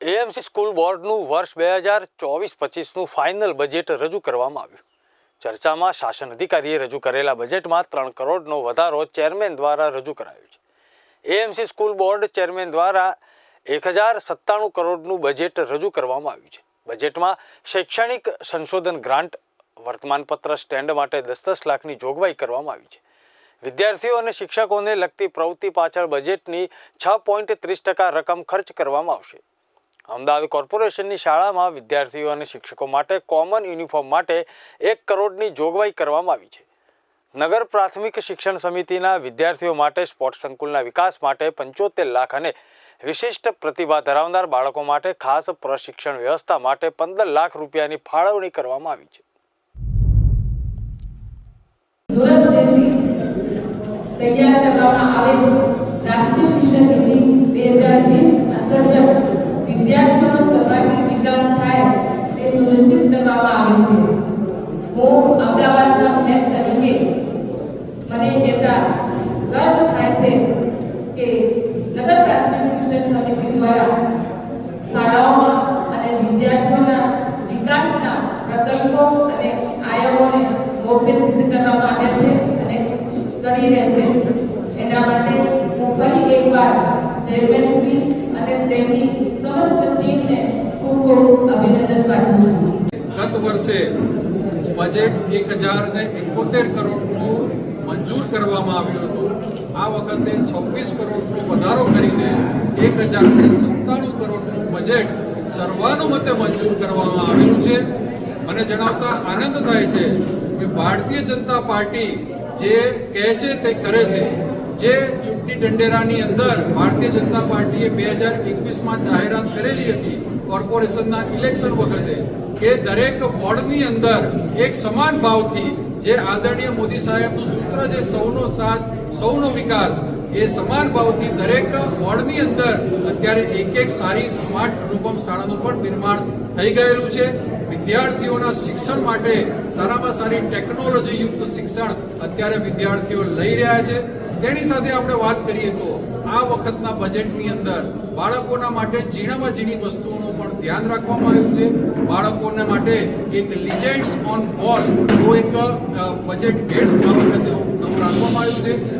AMC school બોર્ડનું વર્ષ બે હજાર ચોવીસ પચીસનું ફાઇનલ બજેટ રજૂ કરવામાં આવ્યું. ચર્ચામાં શાસન અધિકારીએ રજૂ કરેલા બજેટમાં ત્રણ કરોડનો વધારો ચેરમેન દ્વારા રજૂ કરાયો છે. એએમસી સ્કૂલ બોર્ડ ચેરમેન દ્વારા એક હજાર સત્તાણું કરોડનું બજેટ રજૂ કરવામાં આવ્યું છે. બજેટમાં શૈક્ષણિક સંશોધન ગ્રાન્ટ, વર્તમાનપત્ર સ્ટેન્ડ માટે દસ દસ લાખની જોગવાઈ કરવામાં આવી છે. વિદ્યાર્થીઓ અને શિક્ષકોને લગતી પ્રવૃત્તિ પાછળ બજેટની છ પોઈન્ટ ત્રીસ ટકા રકમ ખર્ચ કરવામાં આવશે. અમદાવાદ કોર્પોરેશનની શાળામાં વિદ્યાર્થીઓ અને શિક્ષકો માટે કોમન યુનિફોર્મ માટે એક કરોડની જોગવાઈ કરવામાં આવી છે. નગર પ્રાથમિક શિક્ષણ સમિતિના વિદ્યાર્થીઓ માટે સ્પોર્ટ્સ સંકુલના વિકાસ માટે પંચોતેર લાખ અને વિશિષ્ટ પ્રતિભા ધરાવનાર બાળકો માટે ખાસ પ્રશિક્ષણ વ્યવસ્થા માટે પંદર લાખ રૂપિયાની ફાળવણી કરવામાં આવી છે. તૈયાર કરવામાં આવેલ રાષ્ટ્રીય શિક્ષણ નીતિ બે હજાર વીસ અંતર્ગત વિદ્યાર્થીઓનો સર્વાંગીણ વિકાસ થાય તે સુનિશ્ચિત આવે છે. હું અમદાવાદના મેપ તરીકે મને કહેતા ગર્વ થાય છે કે નગર પ્રાથમિક શિક્ષણ સમિતિ દ્વારા શાળાઓમાં અને વિદ્યાર્થીઓના વિકાસના પ્રકલ્પો અને આયામોને મોભે સિદ્ધ કરવામાં આવ્યા છે અને કરી રહેશે. એના માટે હું ફરી એકવાર ચેરમેન શ્રી અને તેમની વર્ષે બજેટ એક હજાર ને એકોતેર કરોડનું મંજૂર કરવામાં આવ્યું હતું. આ વખતે છવ્વીસ કરોડનો વધારો કરીને એક હજાર ને સત્તાણું કરોડનું બજેટ સર્વાનુમતે મંજૂર કરવામાં આવેલું છે. મને જણાવતા આનંદ થાય છે કે ભારતીય જનતા પાર્ટી જે કહે છે તે કરે છે. જે ચૂંટણી ઢંઢેરાની અંદર ભારતીય જનતા પાર્ટીએ બે હજાર એકવીસમાં જાહેરાત કરેલી હતી કોર્પોરેશનના ઇલેક્શન વખતે કે દરેક વોર્ડની અંદર એક સમાન ભાવથી જે આદરણીય મોદી સાહેબનું સૂત્ર છે સૌનો સાથ, સૌનો વિકાસ, એ સમાન ભાવથી દરેક વોર્ડની અંદર અત્યારે એક એક સારી સ્માર્ટ અનુપમ શાળાનું પણ નિર્માણ થઈ ગયેલું છે. વિદ્યાર્થીઓના શિક્ષણ માટે સારામાં સારી ટેકનોલોજીયુક્ત શિક્ષણ અત્યારે વિદ્યાર્થીઓ લઈ રહ્યા છે તેની સાથે આપણે વાત કરીએ તો આ વખતના બજેટની અંદર બાળકોના માટે ઝીણામાં ઝીણી વસ્તુઓનું પણ ધ્યાન રાખવામાં આવ્યું છે બાળકોને માટે એક લિજેન્ડ્સ ઓન બોલ તો એક બજેટ હેડ આ વખતે રાખવામાં આવ્યું છે